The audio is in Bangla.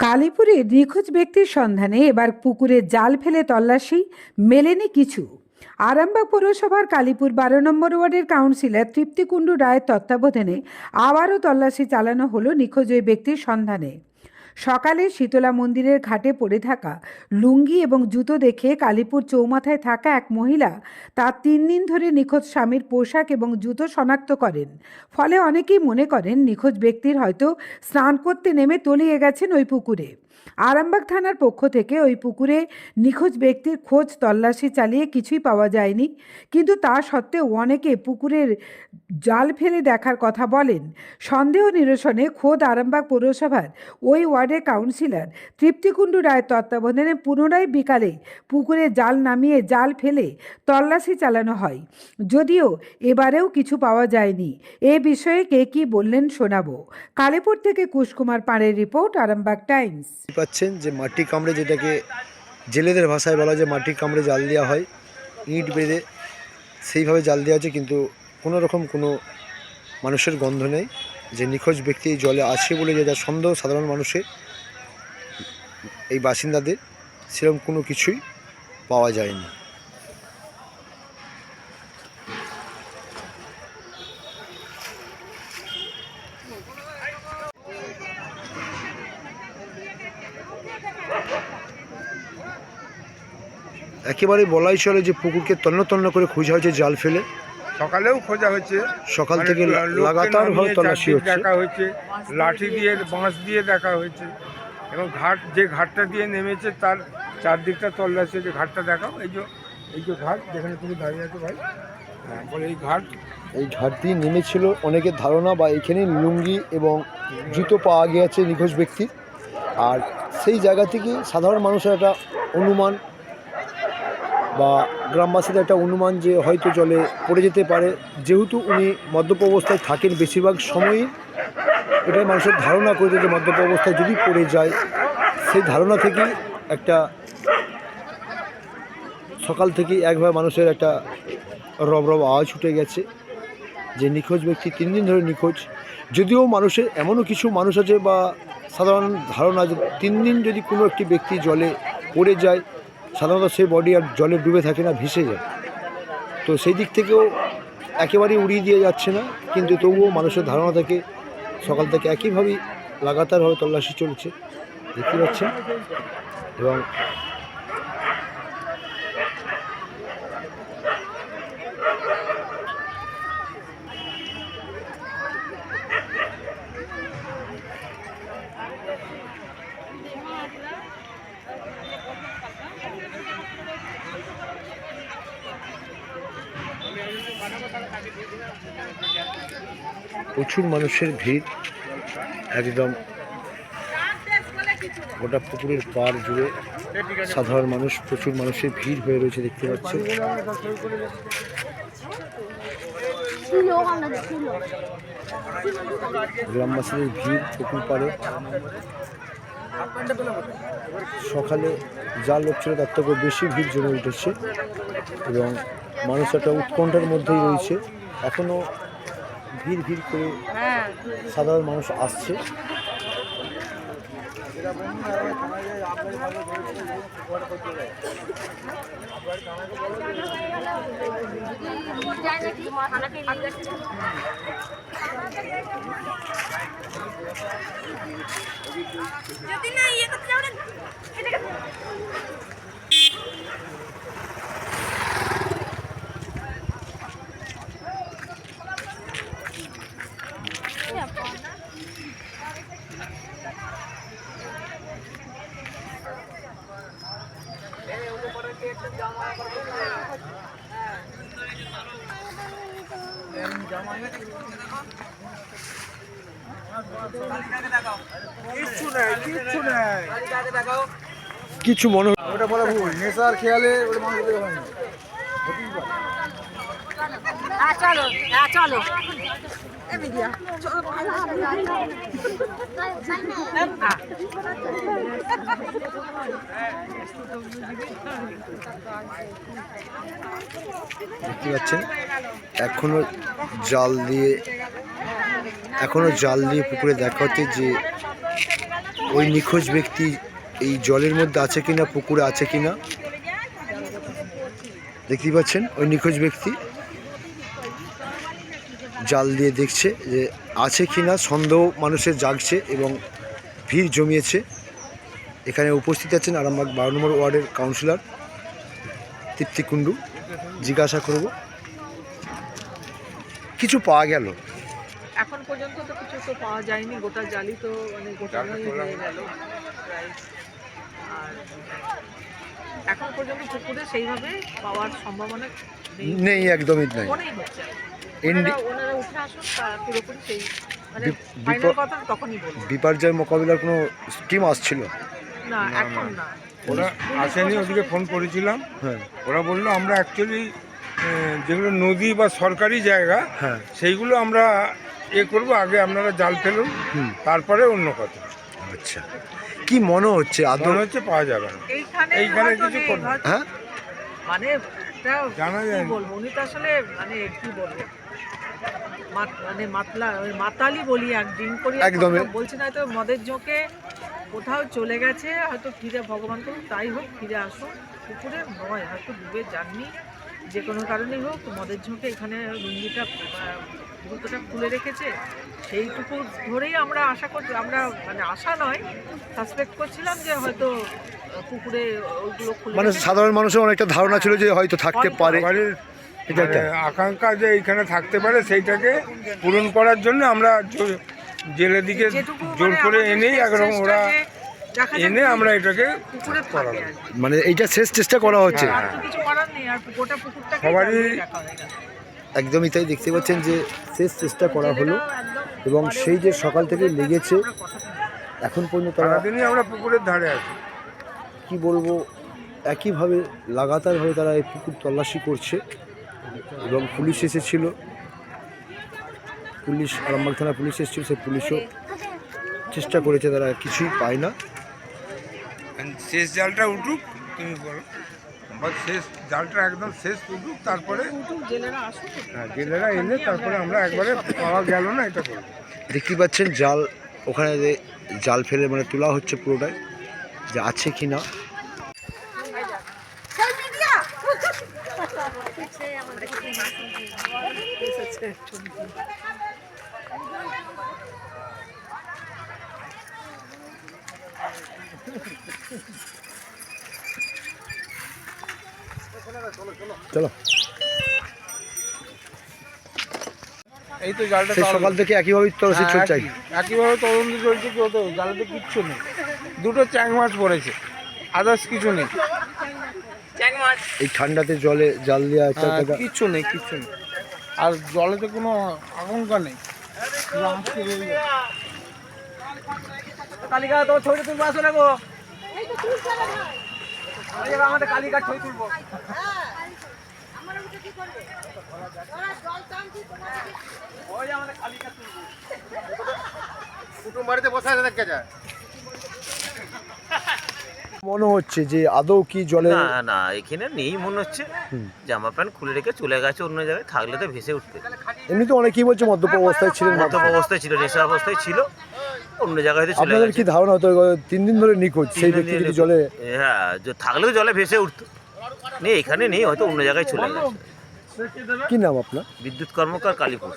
কালীপুরে নিখোঁজ ব্যক্তির সন্ধানে এবার পুকুরে জাল ফেলে তল্লাশি, মেলেনি কিছু। আরামবাগ পৌরসভার কালীপুর বারো নম্বর ওয়ার্ডের কাউন্সিলর তৃপ্তিকুণ্ডু রায়ের তত্ত্বাবধানে আবারও তল্লাশি চালানো হলো নিখোঁজ ওই ব্যক্তির সন্ধানে। সকালে শীতলা মন্দিরের ঘাটে পড়ে থাকা লুঙ্গি এবং জুতো দেখে কালীপুর চৌমাথায় থাকা এক মহিলা তার তিন দিন ধরে নিখোঁজ স্বামীর পোশাক এবং জুতো শনাক্ত করেন। ফলে অনেকেই মনে করেন নিখোঁজ ব্যক্তির হয়তো স্নান করতে নেমে তলিয়ে গেছেন ওই পুকুরে। আরামবাগ থানার পক্ষ থেকে ওই পুকুরে নিখোঁজ ব্যক্তির খোঁজ তল্লাশি চালিয়ে কিছুই পাওয়া যায়নি। কিন্তু তা সত্ত্বেও অনেকে পুকুরের জাল ফেলে দেখার কথা বলেন। সন্দেহ নিরসনে খোদ আরামবাগ পৌরসভার ওই ওয়ার্ডের কাউন্সিলর তৃপ্তিকুণ্ডু রায়ের তত্ত্বাবধানে পুনরায় বিকালে পুকুরে জাল নামিয়ে জাল ফেলে তল্লাশি চালানো হয়। যদিও এবারেও কিছু পাওয়া যায়নি। এ বিষয়ে কে কী বললেন শোনাবো। কালীপুর থেকে কুশকুমার পাড়ের রিপোর্ট, আরামবাগ টাইমস। পাচ্ছেন যে মাটি কামড়ে যেটাকে জেলেদের ভাষায় বলা যে মাটি কামড়ে জাল দেওয়া হয়, ইট বেঁধে সেইভাবে জাল দেওয়া হচ্ছে, কিন্তু কোনো রকম কোনো মানুষের গন্ধ নেই। যে নিখোঁজ ব্যক্তি জলে আছে বলে যেটা সন্দেহ সাধারণ মানুষের, এই বাসিন্দাদের সেরকম কোনো কিছুই পাওয়া যায়নি। একেবারে বলাই চলে যে পুকুরকে তন্ন তন্ন করে খোঁজা হয়েছে জাল ফেলে। সকালেও খোঁজা হয়েছে। সকাল মানে থেকে লাগাতার নামিয়ে তল্লাশি দেখা হয়েছে লাঠি দিয়ে বাঁশ দিয়ে দেখা হয়েছে। এবং ঘাট যে ঘাটটা দিয়ে নেমেছে তার চারদিকটা তল্লাশি হয়েছে ঘাটটা দেখাও। এই যে এই যে ঘাট যেখানে তুমি দাঁড়িয়ে আছো ভাই। হ্যাঁ বলে এই ঘাট। এই ঘাট দিয়ে নেমেছিল অনেকের ধারণা বা এখানে লুঙ্গি এবং জুতো পাওয়া গিয়েছে নিখোঁজ ব্যক্তি। আর সেই জায়গা থেকে সাধারণ মানুষের একটা অনুমান বা গ্রামবাসীদের একটা অনুমান যে হয়তো জলে পড়ে যেতে পারে। যেহেতু উনি মদ্যপ অবস্থায় থাকেন বেশিরভাগ সময়ই, এটাই মানুষের ধারণা করে যে মদ্যপ অবস্থায় যদি পড়ে যায়, সেই ধারণা থেকেই একটা সকাল থেকেই একভাবে মানুষের একটা রব রব আওয়াজ উঠে গেছে যে নিখোঁজ ব্যক্তি তিন দিন ধরে নিখোঁজ। যদিও মানুষের এমনও কিছু মানুষ আছে বা সাধারণ ধারণা যে তিন দিন যদি কোনো একটি ব্যক্তি জলে পড়ে যায় সাধারণত সেই বডি আর জলে ডুবে থাকে না, ভেসে যায়। তো সেই দিক থেকেও একেবারেই উড়িয়ে দিয়ে যাচ্ছে না, কিন্তু তবুও মানুষের ধারণা থেকে, সকাল থেকে একইভাবেই লাগাতারভাবে তল্লাশি চলছে, দেখতে পাচ্ছেন। এবং প্রচুর মানুষের ভিড়, একদম গোটা পুকুরের পাড় জুড়ে সাধারণ মানুষ, প্রচুর মানুষের ভিড় হয়ে রয়েছে দেখতে পাচ্ছেন গ্রামবাসীদের ভিড় পুকুর পাড়ে সকালে যা লোক ছিল তার থেকেও বেশি ভিড় জমে উঠেছে এবং মানুষ একটা উৎকণ্ঠার মধ্যেই রয়েছে। এখনও ভিড় ভিড় করে সাধারণ মানুষ আসছে না ইয়ে করতে যাও না এটাকে কিচ্ছু নেই কিচ্ছু নেই কিছু মনে ওটা বলা ভুল নেশার খেয়ালে ওটা দেখে হয়নি। হ্যাঁ চলো হ্যাঁ চলো। দেখতে পাচ্ছেন, এখনও জাল দিয়ে, এখনও জাল দিয়ে পুকুরে দেখা হচ্ছে যে ওই নিখোঁজ ব্যক্তি এই জলের মধ্যে আছে কিনা, পুকুরে আছে কিনা। দেখতেই পাচ্ছেন, ওই নিখোঁজ ব্যক্তি জাল দিয়ে দেখছে যে আছে কিনা, সন্দেহ মানুষের জাগছে এবং ভিড় জমিয়েছে। এখানে উপস্থিত আছেন আরামবাগ বারো নম্বর ওয়ার্ডের কাউন্সিলর। তৃপ্তি কুণ্ডু জিজ্ঞাসা করব। কিছু পাওয়া গেল। এখন পর্যন্ত তো কিছু তো পাওয়া যায়নি গোটা জালি তো মানে গোটানোই হয়ে গেল। আর এখন পর্যন্ত পুকুরে সেইভাবে পাওয়ার সম্ভাবনা নেই। একদমই নাই। ওনারা উঠে আসুন পুরোপুরি সেই মানে বিপর্যয় মোকাবিলার কোনো টিম আসছিল? না। এখন না। ওরা আসেনি ওদিকে ফোন করেছিলাম। হ্যাঁ। ওরা বলল আমরা অ্যাকচুয়ালি যেগুলো নদী বা সরকারি জায়গা হ্যাঁ। সেইগুলো আমরা এ করব আগে আপনারা জাল ফেলুন হুম। তারপরে অন্য কথা আচ্ছা। কি মনে হচ্ছে আদৌ? মনে হচ্ছে পাওয়া যাবে না। এইখানে এইখানে কিছু হ্যাঁ? মানে জানা যায় বলব উনি তো আসলে মানে কি বলব মাত- মানে মাতলা মাতালি বলি একদিন করি একদমই। বলছি না তো মদের জোকে কোথাও চলে গেছে হয়তো ফিরে ভগবান করুন তাই হোক ফিরে আসুন পুকুরে নয় হয়তো ডুবে যাননি যে কোনো কারণেই হোক মদের ঝোঁকে এখানে লুঙ্গিটা জুতোটা খুলে রেখেছে। সেইটুকু ধরেই আমরা আশা করছি আমরা মানে আশা নয় সাসপেক্ট করছিলাম যে হয়তো পুকুরে ওইগুলো খুলে মানে সাধারণ মানুষের অনেকটা ধারণা ছিল যে হয়তো থাকতে পারে। মানে আকাঙ্ক্ষা যে এখানে থাকতে পারে সেইটাকে পূরণ করার জন্য আমরা জেলের দিকে জোর মানে করে এনেই একরকম ওরা এনে আমরা এটাকে পুকুরে করাবো। মানে এইটা শেষ চেষ্টা করা হচ্ছে। সবারই- একদমই তাই দেখতে পাচ্ছেন যে শেষ চেষ্টা করা হলো এবং সেই যে সকাল থেকে লেগেছে। এখন পর্যন্ত তারা সারাদিনই আমরা পুকুরের ধারে আছি। কি বলব একইভাবে লাগাতারভাবে তারা এই পুকুর তল্লাশি করছে এবং পুলিশ এসেছিল। পুলিশ আরামবাগ থানা পুলিশ এসেছিল সেই পুলিশও চেষ্টা করেছে তারা কিছুই পায় না। শেষ জালটা উঠুক তুমি বলো। বা শেষ জালটা একদম শেষ উঠুক তারপরে জেলেরা আসুক। হ্যাঁ, জেলেরা এলে তারপরে আমরা একবারে পাওয়া গেল না এটা করব দেখতে পাচ্ছেন জাল ওখানে যে জাল ফেলে মানে তোলা হচ্ছে পুরোটাই যে আছে কি না। চলো। এই তো জালটা সকাল থেকে একইভাবে তল্লাশি হ্যাঁ, চলছে। একইভাবে তদন্ত চলছে কেউ তো জালেতে কিচ্ছু নেই। দুটো চ্যাং মাছ পড়েছে। আদার্স কিছু নেই। এই ঠান্ডাতে জলে জাল দেওয়া হ্যাঁ, কিচ্ছু নেই কিচ্ছু নেই। আর জলেতে কোনো আশঙ্কা নেই। কালিকা তো ছবি তুলবো আসো না গো। আমাদের কালিকা ছবি তুলবো মনে হচ্ছে যে আদৌ কি জলে না না এখানে নেই মনে হচ্ছে জামা প্যান্ট খুলে রেখে চলে গেছে অন্য জায়গায় থাকলে তো ভেসে উঠতে। এমনি তো অনেকেই বলছে মদ্যপ অবস্থায় ছিলেন মতো অবস্থায় ছিল নেশা অবস্থায় ছিল। অন্য জায়গায় হয়তো চলে আপনাদের গেছে। কি ধারণা হতো তিন দিন ধরে নিখোঁজ সেই ব্যক্তি যদি জলে হ্যাঁ যে থাকলেও জলে ভেসে উঠতো। নেই এখানে নেই হয়তো অন্য জায়গায় চলে গেছে। কি নাম আপনার? বিদ্যুৎ কর্মকার কালীপুর।